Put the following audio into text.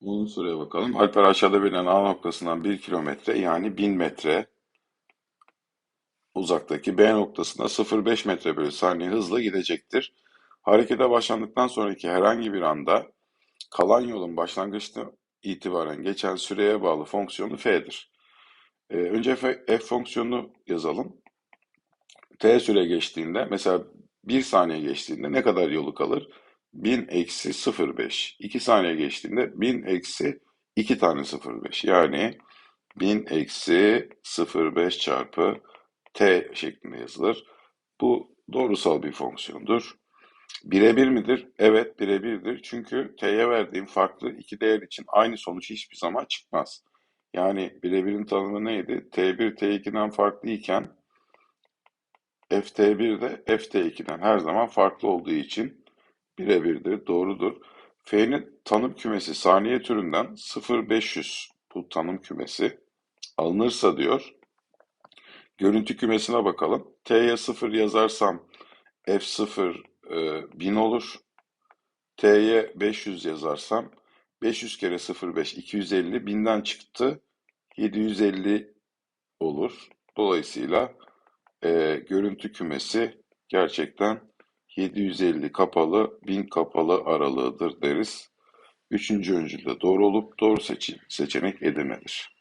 Uzun süreye bakalım. Alper aşağıda verilen A noktasından 1 kilometre yani 1000 metre uzaktaki B noktasına 0,5 metre bölü saniye hızla gidecektir. Harekete başlandıktan sonraki herhangi bir anda kalan yolun başlangıçta itibaren geçen süreye bağlı fonksiyonu f'dir. Ee, önce f, f fonksiyonunu yazalım. t süre geçtiğinde mesela 1 saniye geçtiğinde ne kadar yolu kalır? 1000 eksi 0,5. 2 saniye geçtiğinde 1000 eksi 2 tane 0,5. Yani 1000 eksi 0,5 çarpı t şeklinde yazılır. Bu doğrusal bir fonksiyondur. Birebir midir? Evet birebirdir. Çünkü t'ye verdiğim farklı iki değer için aynı sonuç hiçbir zaman çıkmaz. Yani birebirin tanımı neydi? t1 t2'den farklı iken ft1 de ft2'den her zaman farklı olduğu için birebirdir, doğrudur. F'nin tanım kümesi saniye türünden 0,500 bu tanım kümesi alınırsa diyor. Görüntü kümesine bakalım. T'ye 0 yazarsam F0 e, 1000 olur. T'ye 500 yazarsam 500 kere 0,5 250 1000'den çıktı 750 olur. Dolayısıyla e, görüntü kümesi gerçekten 750 kapalı 1000 kapalı aralığıdır deriz. Üçüncü öncülde doğru olup doğru seçi- seçenek Edirne'dir.